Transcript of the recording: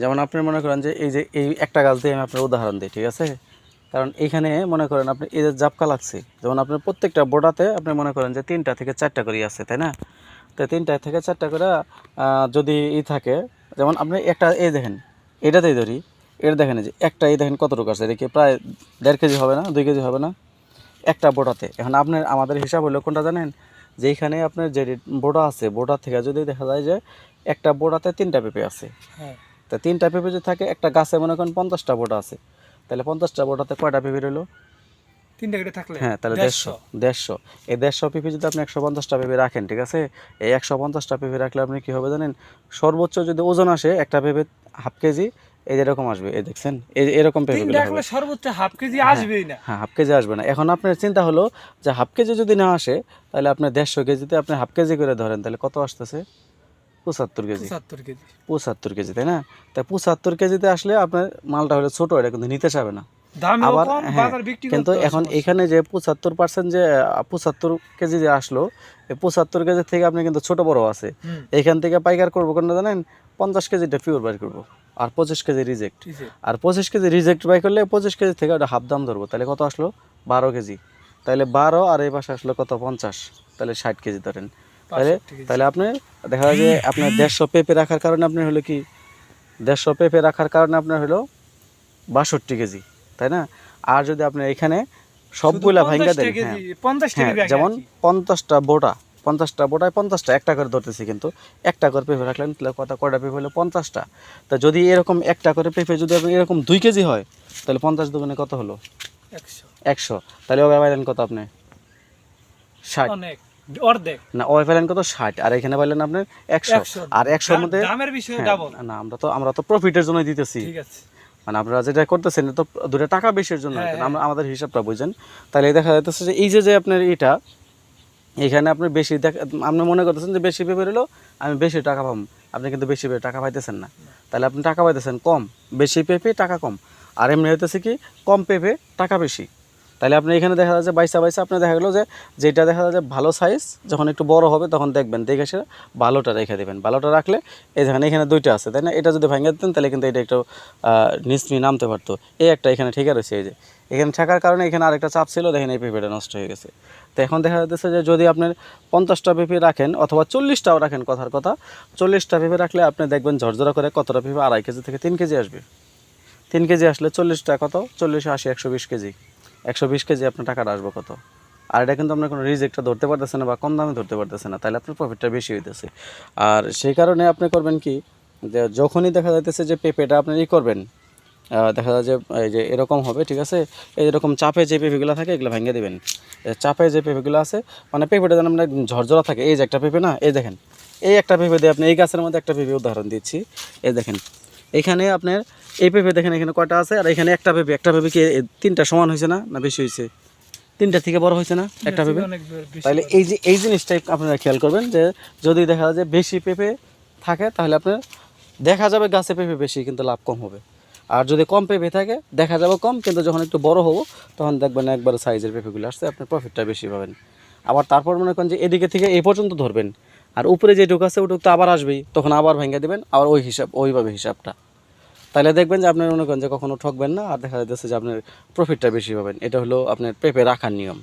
যেমন আপনি মনে করেন যে এই যে এই একটা গাছ দিয়ে আমি আপনার উদাহরণ দিই, ঠিক আছে? কারণ এইখানে মনে করেন আপনি এই যে জাপকা লাগছে, যেমন আপনার প্রত্যেকটা বোটাতে আপনি মনে করেন যে তিনটা থেকে চারটা করে আছে, তাই না? তো তিনটা থেকে চারটা করে যদি ই থাকে, যেমন আপনি একটা এই দেখেন, এটাতেই ধরি, এটা দেখেন যে একটা এই দেখেন কতটুকু আছে, দেখি প্রায় দেড় কেজি হবে না, দুই কেজি হবে না? একটা বোটাতে এখন আপনার আমাদের হিসাব হলো কোনটা জানেন? যে এইখানে আপনার যে বোটা আছে বোটা থেকে যদি দেখা যায় যে একটা বোটাতে তিনটা পেঁপে আছে। হ্যাঁ। তা তিনটা পেঁপে যদি থাকে একটা গাছে মনে করেন পঞ্চাশটা বোটা আছে তাহলে পঞ্চাশটা বোটাতে কয়টা পেঁপে রইল? তিনটা করে থাকলে হ্যাঁ তাহলে দেড়শো। দেড়শো এই দেড়শো পেঁপে যদি আপনি একশো পঞ্চাশটা পেঁপে রাখেন ঠিক আছে? এই একশো পঞ্চাশটা পেঁপে রাখলে আপনি কী হবে জানেন? সর্বোচ্চ যদি ওজন আসে একটা পেঁপে হাফ কেজি এই যে এরকম আসবে এই দেখছেন? এই এরকম পেঁপে রাখলে সর্বোচ্চ হাফ কেজি আসবেই না। হ্যাঁ হাফ কেজি আসবে না। এখন আপনার চিন্তা হলো যে হাফ কেজি যদি না আসে তাহলে আপনার দেড়শো কেজিতে আপনি হাফ কেজি করে ধরেন তাহলে কত আসতেছে? পঁচাত্তর কেজি। পঁচাত্তর কেজি। পঁচাত্তর কেজি তাই না? তা পঁচাত্তর কেজিতে আসলে আপনার মালটা হলো ছোটো এটা কিন্তু নিতে চাবে না। আবার হ্যাঁ, কিন্তু এখন এখানে যে পঁচাত্তর পার্সেন্ট যে পঁচাত্তর কেজি যে আসলো এই পঁচাত্তর কেজি থেকে আপনি কিন্তু ছোট বড় আছে। এখান থেকে পাইকার করব কোনটা জানেন? পঞ্চাশ কেজিটা পিওর বাই করব আর পঁচিশ কেজি রিজেক্ট আর পঁচিশ কেজি রিজেক্ট বাই করলে পঁচিশ কেজি থেকে ওটা হাফ দাম ধরবো তাহলে কত আসলো? বারো কেজি। তাহলে বারো আর এই পাশে আসলো কত? পঞ্চাশ। তাহলে ষাট কেজি ধরেন। তাহলে তাহলে আপনি দেখা যায় যে আপনার দেড়শো পেঁপে রাখার কারণে আপনার হলো কি দেড়শো পেঁপে রাখার কারণে আপনার হলো বাষট্টি কেজি তাই না? আর যদি আপনি এখানে সবগুলা ভাঙ্গা দেন হ্যাঁ। 50 হ্যাঁ যেমন পঞ্চাশটা বোটা পঞ্চাশটা বোটায় পঞ্চাশটা একটা করে ধরতেছি কিন্তু একটা করে পেঁপে রাখলেন তাহলে কত কয়টা পেঁপে হলো পঞ্চাশটা? তা যদি এরকম একটা করে পেঁপে যদি আপনি এরকম দুই কেজি হয় তাহলে পঞ্চাশ দোকানে কত হলো? একশো। একশো। তাহলে ওভাবে পাইলেন কত আপনি? ষাট। অনেক। অর্ধেক। না ওই পাইলেন কত? ষাট। আর এখানে পাইলেন আপনার একশো। একশো। আর একশোর মধ্যে দামের বিষয়ে ডাবল না আমরা তো আমরা তো প্রফিটের জন্য দিতেছি। ঠিক আছে। মানে আপনারা যেটা করতেছেন তো দুটো টাকা বেশির জন্য। হয়তো না। আমরা আমাদের হিসাবটা বুঝেন। তাহলে দেখা যাইতেছে যে এই যে যে আপনার এটা এখানে আপনি বেশি দেখ আপনি মনে করতেছেন যে বেশি পেপে হলো আমি বেশি টাকা পাবো। আপনি কিন্তু বেশি পেয়ে টাকা পাইতেছেন না। তাহলে আপনি টাকা পাইতেছেন কম। বেশি পেপে টাকা কম। আর এমনি হইতেছে কি কম পেপে টাকা বেশি। তাহলে আপনি এখানে দেখা যাচ্ছে বাইসা বাইসা আপনি দেখা গেলো যে যেটা দেখা যাচ্ছে ভালো সাইজ যখন একটু বড় হবে তখন দেখবেন, দেখে সে ভালোটা রেখে দেবেন। ভালোটা রাখলে এই দেখেন এখানে দুইটা আছে, তাই না? এটা যদি ভেঙে দিতেন তাহলে কিন্তু এটা একটু নিচমি নামতে পারতো। এই একটা এখানে ঠিকই রয়েছে এই যে। এখানে থাকার কারণে এখানে আরেকটা চাপ ছিল, দেখেন এই পেঁপেটা নষ্ট হয়ে গেছে। তো এখন দেখা যাচ্ছে যে যদি আপনার পঞ্চাশটা পেঁপে রাখেন অথবা চল্লিশটাও রাখেন, কথার কথা, চল্লিশটা পেঁপে রাখলে আপনি দেখবেন ঝরঝরা করে কতটা পেঁপে, আড়াই কেজি থেকে তিন কেজি আসবে। তিন কেজি আসলে চল্লিশটা কত? চল্লিশ আশি, একশো বিশ কেজি। একশো বিশ কেজি আপনার টাকাটা আসবে কত? আর এটা কিন্তু আপনার কোনো রিজেক্টটা ধরতে পারতেছে না বা কম দামে ধরতে পারতেছে না, তাহলে আপনার প্রফিটটা বেশি হইতেছে। আর সেই কারণে আপনি করবেন কি, যে যখনই দেখা যাইতেছে যে পেঁপেটা আপনি ই করবেন দেখা যায় যে, এই যে এরকম হবে, ঠিক আছে? এই যেরকম চাপে যে পেঁপেগুলো থাকে, এগুলো ভেঙে দেবেন। চাপে যে পেঁপেগুলো আছে মানে পেঁপেটা যেন আপনার ঝরঝরা থাকে। এই যে একটা পেঁপে না, এই দেখেন, এই একটা পেঁপে দিয়ে আপনি এই গাছের মধ্যে একটা পেঁপে উদাহরণ দিচ্ছি। এই দেখেন এখানে আপনার এই পেঁপে দেখেন এখানে কয়টা আছে আর এখানে একটা পেঁপে একটা পেঁপে কি তিনটা সমান হয়েছে না? না বেশি হয়েছে? তিনটা থেকে বড় হয়েছে না? একটা পেঁপে? তাহলে এই যে এই জিনিসটাই আপনারা খেয়াল করবেন যে যদি দেখা যায় যে বেশি পেঁপে থাকে তাহলে আপনার দেখা যাবে গাছে পেঁপে বেশি কিন্তু লাভ কম হবে। আর যদি কম পেঁপে থাকে দেখা যাবে কম কিন্তু যখন একটু বড় হব তখন দেখবেন একবার সাইজের পেঁপেগুলো আসছে আপনি প্রফিটটা বেশি পাবেন। আবার তারপর মনে করেন যে এদিকে থেকে এই পর্যন্ত ধরবেন। আর উপরে যে ঢুক আছে ওটুক তো আবার আসবেই। তখন আবার ভেঙে দেবেন, আবার ওই হিসাব, ওইভাবে হিসাবটা। তাহলে দেখবেন যে আপনার মনে করেন যে কখনও ঠকবেন না, আর দেখা যাচ্ছে যে আপনার প্রফিটটা বেশি পাবেন। এটা হলো আপনার পেঁপে রাখার নিয়ম।